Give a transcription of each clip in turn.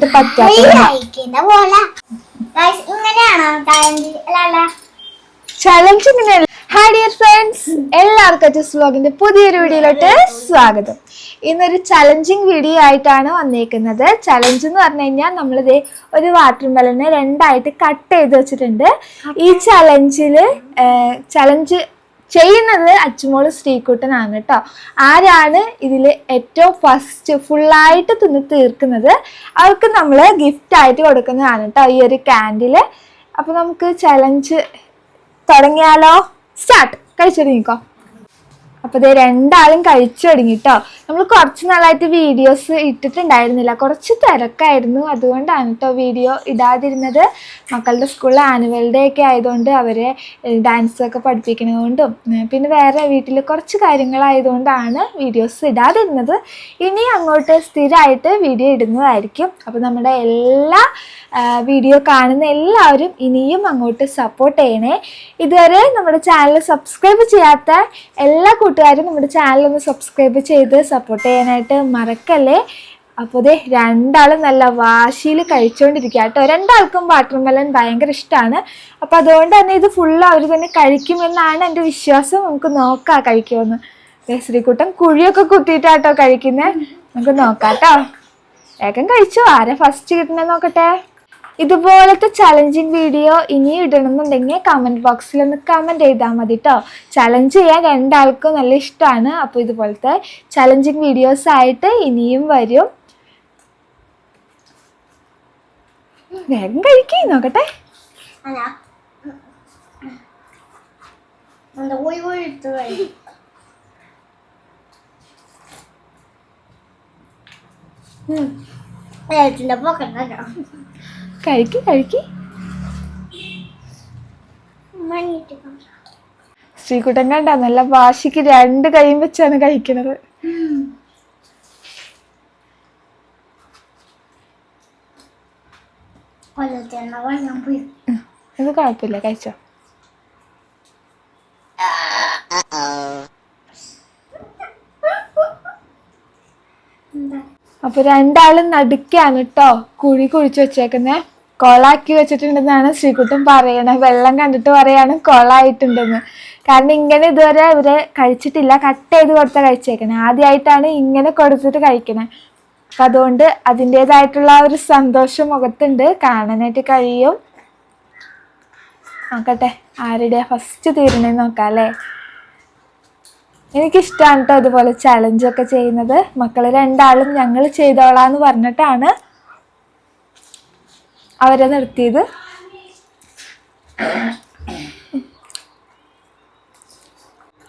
കഴിക്കാനായിട്ട് പറ്റാത്ത ചാലഞ്ച് ഇങ്ങനെയല്ല. ഹായ് ഡിയർ ഫ്രണ്ട്സ് എല്ലാവർക്കും വ്ലോഗിന്റെ പുതിയൊരു വീഡിയോയിലോട്ട് സ്വാഗതം. ഇന്നൊരു ചലഞ്ചിങ് വീഡിയോ ആയിട്ടാണ് വന്നേക്കുന്നത്. ചലഞ്ച് എന്ന് പറഞ്ഞു കഴിഞ്ഞാൽ നമ്മളിത് ഒരു വാട്ടർ മെലനെ രണ്ടായിട്ട് കട്ട് ചെയ്ത് വെച്ചിട്ടുണ്ട്. ഈ ചലഞ്ചിൽ ചലഞ്ച് ചെയ്യുന്നത് അച്ചുമോൾ ശ്രീകുട്ടനാണ് കേട്ടോ. ആരാണ് ഇതിൽ ഏറ്റവും ഫസ്റ്റ് ഫുള്ളായിട്ട് തിന്ന് തീർക്കുന്നത്? അവർക്ക് നമ്മൾ ഗിഫ്റ്റ് ആയിട്ട് കൊടുക്കുന്നതാണ് കേട്ടോ ഈ ഒരു ക്യാൻഡിൽ അപ്പോൾ നമുക്ക് ചലഞ്ച് തുടങ്ങിയാലോ? സ്റ്റാർട്ട് കഴിച്ചു തുടങ്ങിക്കോ അപ്പോൾ ഇത് രണ്ടാളും കഴിച്ചു തുടങ്ങി കേട്ടോ നമ്മൾ കുറച്ച് നാളായിട്ട് വീഡിയോസ് ഇട്ടിട്ടുണ്ടായിരുന്നില്ല. കുറച്ച് തിരക്കായിരുന്നു. അതുകൊണ്ടാണ് കേട്ടോ വീഡിയോ ഇടാതിരുന്നത്. മക്കളുടെ സ്കൂളിൽ ആനുവൽ ഡേ ഒക്കെ ആയതുകൊണ്ട് അവരെ ഡാൻസ് ഒക്കെ പഠിപ്പിക്കുന്നതുകൊണ്ടും പിന്നെ വേറെ വീട്ടിൽ കുറച്ച് കാര്യങ്ങളായതുകൊണ്ടാണ് വീഡിയോസ് ഇടാതിരുന്നത്. ഇനി അങ്ങോട്ട് സ്ഥിരമായിട്ട് വീഡിയോ ഇടുന്നതായിരിക്കും. അപ്പോൾ നമ്മുടെ എല്ലാ വീഡിയോ കാണുന്ന എല്ലാവരും ഇനിയും അങ്ങോട്ട് സപ്പോർട്ട് ചെയ്യണേ. ഇതുവരെ നമ്മുടെ ചാനൽ സബ്സ്ക്രൈബ് ചെയ്യാത്ത എല്ലാ കൂട്ടുകാരും നമ്മുടെ ചാനൽ ഒന്ന് സബ്സ്ക്രൈബ് ചെയ്ത് സപ്പോർട്ട് ചെയ്യാനായിട്ട് മറക്കല്ലേ? അപ്പോൾ ദേ രണ്ടാളും നല്ല വാശിയിൽ കഴിച്ചുകൊണ്ടിരിക്കുക കേട്ടോ. രണ്ടാൾക്കും വാട്ടർ മെലൺ ഭയങ്കര ഇഷ്ടമാണ് അപ്പോൾ അതുകൊണ്ട് തന്നെ ഇത് ഫുള്ള് അവർ തന്നെ കഴിക്കുമെന്നാണ് എന്റെ വിശ്വാസം. നമുക്ക് നോക്കാം കഴിക്കുമെന്ന്. ശ്രീകുട്ടൻ കുഴിയൊക്കെ കുത്തിയിട്ടാട്ടോ കഴിക്കുന്നത് നമുക്ക് നോക്കാം കേട്ടോ. വേഗം കഴിച്ചു. ആരെ ഫസ്റ്റ് കിട്ടണേ നോക്കട്ടെ? ഇതുപോലത്തെ ചലഞ്ചിങ് വീഡിയോ ഇനി ഇടണമെന്നുണ്ടെങ്കിൽ കമന്റ് ബോക്സിൽ ഒന്ന് കമന്റ് ചെയ്താൽ മതി കേട്ടോ ചലഞ്ച് ചെയ്യാൻ രണ്ടാൾക്കും നല്ല ഇഷ്ടമാണ് അപ്പോൾ ഇതുപോലത്തെ ചലഞ്ചിങ് വീഡിയോസ് ആയിട്ട് ഇനിയും വരും. വേഗം കഴിക്കേ നോക്കട്ടെ. ഉം പോയി പോയി എടുത്ത് കഴി ഏറ്റിന്റെ പോക്കണ്ടോ. കഴിക്ക് കഴിക്ക് മണിയിട്ട് ശ്രീകുട്ടൻ കണ്ട നല്ല വാശിക്ക് രണ്ട് കൈയും വെച്ചാണ് പോയി. ഇത് കുഴപ്പമില്ല കഴിച്ചോ? എന്താ അപ്പൊ രണ്ടാളും നടുക്കാണ് കേട്ടോ. കുഴി കുഴിച്ച് വെച്ചേക്കുന്നേ. കൊളാക്കി വെച്ചിട്ടുണ്ടെന്നാണ് ശ്രീകുട്ടൻ പറയണേ വെള്ളം കണ്ടിട്ട് പറയാണ് കൊളായിട്ടുണ്ടെന്ന്. കാരണം ഇങ്ങനെ ഇതുവരെ ഇവർ കഴിച്ചിട്ടില്ല. കട്ട് ചെയ്ത് കൊടുത്ത കഴിച്ചേക്കണേ ആദ്യമായിട്ടാണ് ഇങ്ങനെ കൊടുത്തിട്ട് കഴിക്കണേ അപ്പൊ അതുകൊണ്ട് അതിന്റെതായിട്ടുള്ള ഒരു സന്തോഷം മുഖത്തുണ്ട്. കാണാനായിട്ട് കഴിയും. നോക്കട്ടെ. ആരുടെ ഫസ്റ്റ് തീരണേന്ന് നോക്കാം അല്ലേ? എനിക്കിഷ്ടമാണ് കേട്ടോ അതുപോലെ ചലഞ്ചൊക്കെ ചെയ്യുന്നത്. മക്കൾ രണ്ടാളും ഞങ്ങൾ ചെയ്തോളാന്ന് പറഞ്ഞിട്ടാണ് അവരെ നിർത്തിയത്.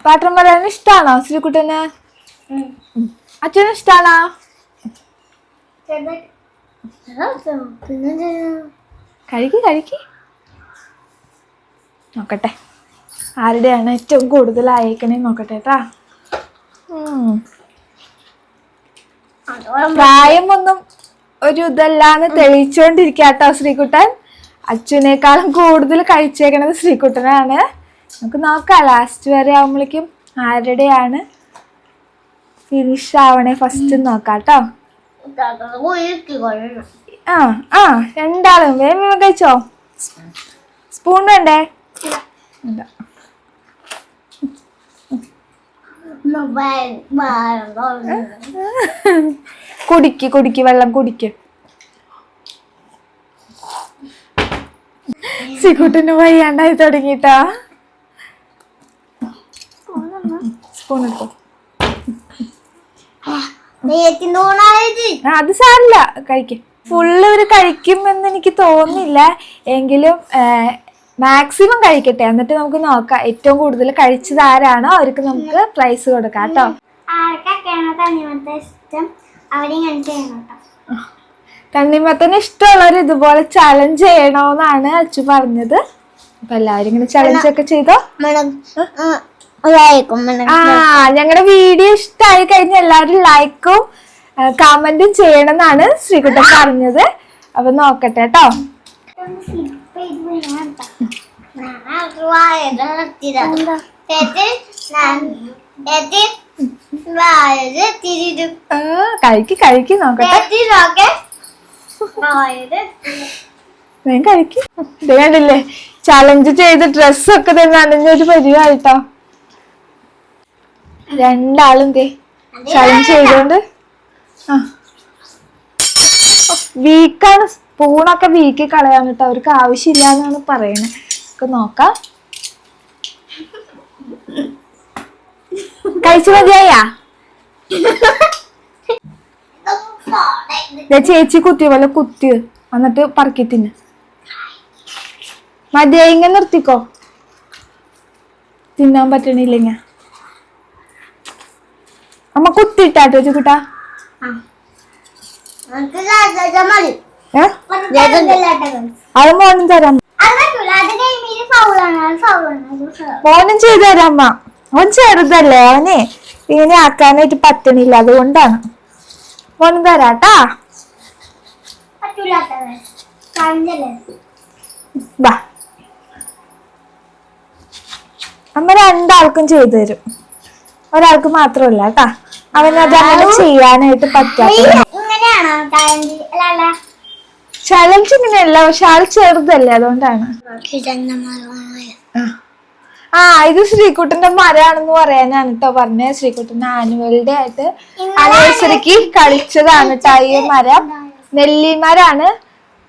പാത്രം പറയാൻ ഇഷ്ടമാണോ ശ്രീകുട്ടന്? അച്ഛന് ഇഷ്ടമാണോ കഴിക്ക് കഴിക്ക് നോക്കട്ടെ. ആരുടെയാണ് ഏറ്റവും കൂടുതൽ അയക്കണേ നോക്കട്ടെ കേട്ടാ പ്രായമൊന്നും ഒരു ഇതല്ലാന്ന് തെളിയിച്ചോണ്ടിരിക്കാട്ടോ ശ്രീകുട്ടൻ. അച്ഛനേക്കാളും കൂടുതൽ കഴിച്ചേക്കണത് ശ്രീകുട്ടനാണ്. നമുക്ക് നോക്കാം ലാസ്റ്റ് വരെ ആവുമ്പോഴേക്കും ആരുടെയാണ് ഫിനിഷ് ആവണേ ഫസ്റ്റ് നോക്കാം കേട്ടോ ആ ആ രണ്ടാളും വേഗം കഴിച്ചോ. സ്പൂൺ വേണ്ടേ? ഇല്ല. കുടിക്ക് കുടിക്ക് വെള്ളം കുടിക്ക്. സിക്കുട്ടിന് വയ്യാണ്ടായി തുടങ്ങിട്ടാ. സ്പൂൺ ആ, അത് സാരില്ല കഴിക്കും. ഫുള്ള് ഇവർ കഴിക്കുമെന്ന് എനിക്ക് തോന്നുന്നില്ല. എങ്കിലും മാക്സിമം കഴിക്കട്ടെ. എന്നിട്ട് നമുക്ക് നോക്കാം ഏറ്റവും കൂടുതൽ കഴിച്ചത് ആരാണോ അവർക്ക് നമുക്ക് പ്രൈസ് കൊടുക്കാം കേട്ടോ. ആർക്കൊക്കെയാണോ തണ്ണിമത്ത ഇഷ്ടം? തണ്ണിമത്തന് ഇഷ്ടമുള്ളവർ ഇതുപോലെ ചലഞ്ച് ചെയ്യണോന്നാണ് അച്ചു പറഞ്ഞത്. അപ്പൊ എല്ലാവരും ഇങ്ങനെ ചലഞ്ച് ഒക്കെ ചെയ്തോ? ആ. ഞങ്ങളുടെ വീഡിയോ ഇഷ്ടമായി കഴിഞ്ഞ എല്ലാവരും ലൈക്കും കമന്റും ചെയ്യണമെന്നാണ് ശ്രീകുട്ടൻ പറഞ്ഞത്. അപ്പൊ നോക്കട്ടെ കേട്ടോ. കഴിക്ക് കഴിക്ക് നോക്കട്ടെ. വേഗം കഴിക്കും. കണ്ടില്ലേ ചലഞ്ച് ചെയ്ത് ഡ്രസ്സൊക്കെ തന്നെ അനഞ്ഞൊരു പരിവായിട്ടോ. രണ്ടാളും ചലഞ്ച് ചെയ്തോണ്ട്. ആ. സ്പൂണൊക്കെ വീക്കി കളയാൻ കേട്ടോ അവർക്ക് ആവശ്യമില്ല എന്നാണ് പറയണത് നമുക്ക് നോക്കാം. കഴിച്ചു മതിയായാ? ചേച്ചി കുത്തിയ പോലെ കുത്തി. എന്നിട്ട് പറക്കി തിന്ന്. മതിയായി ഇങ്ങനെ നിർത്തിക്കോ. തിന്നാൻ പറ്റണില്ല അമ്മ കുത്തിട്ടാട്ടോ ചേച്ചിക്കുട്ടാ മതി അത് മോനും തരാം മോനും ചെയ്തു തരാമ്മ അമ്മ. അവൻ ചെറുതല്ലേ അവനെ ഇങ്ങനെ ആക്കാനായിട്ട് പറ്റണില്ല. അതുകൊണ്ടാണ്. മോനും തരാട്ടാ. അമ്മ രണ്ടാൾക്കും ചെയ്തു തരും ഒരാൾക്ക് മാത്രമല്ല കേട്ടാ. അവനത് അങ്ങനെ ചെയ്യാനായിട്ട് പറ്റാത്ത ഇങ്ങനെയല്ല പക്ഷെ ആൾ ചെറുതല്ലേ അതുകൊണ്ടാണ്. ആ. ഇത് ശ്രീകുട്ടന്റെ മരമാണെന്ന് പറയാനാണ് കേട്ടോ പറഞ്ഞത് ശ്രീകുട്ടന്റെ ആനുവൽ ഡേ ആയിട്ട് ആനിവേഴ്സറിക്ക് കളിച്ചതാണ് കേട്ടോ ഈ മരം. നെല്ലിമരാണ്.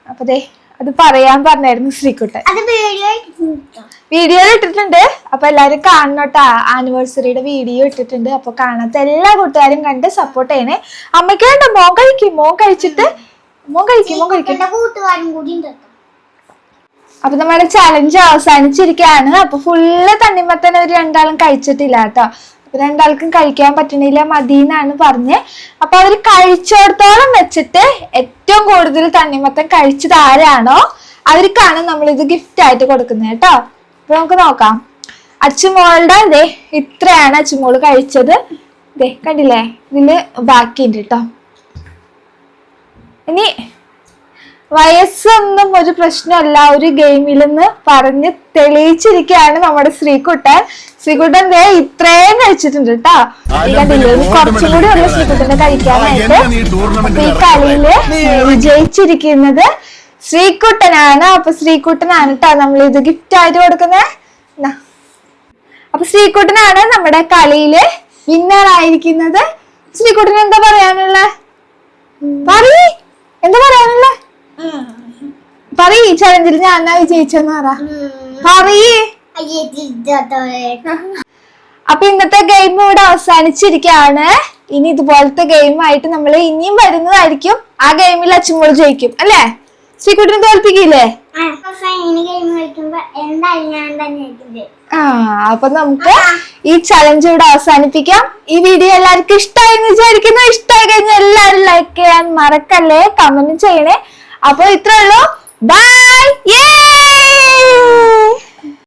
അപ്പൊ ദേ അത് പറയാൻ പറഞ്ഞായിരുന്നു ശ്രീകുട്ടൻ. വീഡിയോ ഇട്ടിട്ടുണ്ട്? അപ്പൊ എല്ലാരും കാണണോട്ടാ. കേട്ടോ ആനിവേഴ്സറിയുടെ വീഡിയോ ഇട്ടിട്ടുണ്ട്. അപ്പൊ കാണാത്ത എല്ലാ കൂട്ടുകാരും കണ്ട് സപ്പോർട്ട് ചെയ്യണേ. അമ്മയ്ക്ക് വേണ്ട മോൻ കഴിക്കും. മോൻ കഴിച്ചിട്ട് മോൻ കഴിക്കും മോൻ കഴിക്കും. എന്റെ കൂട്ടുകാരും കൂടി അപ്പൊ നമ്മുടെ ചലഞ്ച് അവസാനിച്ചിരിക്കുകയാണ്. അപ്പൊ ഫുള്ള് തണ്ണിമത്തൻ ഒരു രണ്ടാളും കഴിച്ചിട്ടില്ല കേട്ടോ. അപ്പൊ രണ്ടാൾക്കും കഴിക്കാൻ പറ്റണില്ല മതി എന്നാണ് പറഞ്ഞ്. അപ്പൊ അവർ കഴിച്ചോടത്തോളം വെച്ചിട്ട് ഏറ്റവും കൂടുതൽ തണ്ണിമത്തൻ കഴിച്ചത് ആരാണോ അവർക്കാണ് നമ്മൾ ഇത് ഗിഫ്റ്റ് ആയിട്ട് കൊടുക്കുന്നത് കേട്ടോ. അപ്പൊ നമുക്ക് നോക്കാം. അച്ചുമോളുടെ ദേ ഇത്രയാണ് അച്ചുമോൾ കഴിച്ചത്. ദേ കണ്ടില്ലേ? ഇതിൽ ബാക്കിയുണ്ട് കേട്ടോ. ഇനി വയസ്സൊന്നും ഒരു പ്രശ്നമല്ല. ഒരു ഗെയിമിൽ നിന്ന് പറഞ്ഞ് തെളിയിച്ചിരിക്കുകയാണ് നമ്മുടെ ശ്രീകുട്ടൻ. ശ്രീകുട്ടൻ ദേ ഇത്രയും കഴിച്ചിട്ടുണ്ട് കേട്ടോ. കുറച്ചും കൂടി ഉള്ള ശ്രീകുട്ടനെ കഴിക്കാനായിട്ട് ഈ കളിയിൽ വിജയിച്ചിരിക്കുന്നത് ശ്രീകുട്ടനാണ്. അപ്പൊ ശ്രീകുട്ടനാണ് കേട്ടോ നമ്മൾ ഇത് ഗിഫ്റ്റ് ആയിട്ട് കൊടുക്കുന്നത് അപ്പൊ ശ്രീകുട്ടനാണ് നമ്മുടെ കളിയിൽ വിന്നർ ആയിരിക്കുന്നത്. ശ്രീകുട്ടൻ എന്താ പറയാനുള്ള? പറയ്. എന്താ പറയാനുള്ള? പറയ് ചലഞ്ചിൽ ഞാൻ വിജയിച്ചെന്ന് പറ. പറയേ. അപ്പൊ ഇന്നത്തെ ഗെയിം ഇവിടെ അവസാനിച്ചിരിക്കുകയാണ്. ഇനി ഇതുപോലത്തെ ഗെയിം ആയിട്ട് നമ്മൾ ഇനിയും വരുന്നതായിരിക്കും. ആ ഗെയിമിൽ അച്ചുമോൾ ജയിക്കും അല്ലേ? ശ്രീകുട്ടിനെ തോൽപ്പിക്കില്ലേ? ആ, അപ്പൊ നമുക്ക് ഈ ചലഞ്ച് ഇവിടെ അവസാനിപ്പിക്കാം. ഈ വീഡിയോ എല്ലാവർക്കും ഇഷ്ടമായി എന്ന് വിചാരിക്കുന്നു. ഇഷ്ടമായി കഴിഞ്ഞാൽ എല്ലാവരും ലൈക്ക് ചെയ്യാൻ മറക്കല്ലേ കമന്റ് ചെയ്യണേ. അപ്പൊ ഇത്രേ ഉള്ളൂ. ബൈ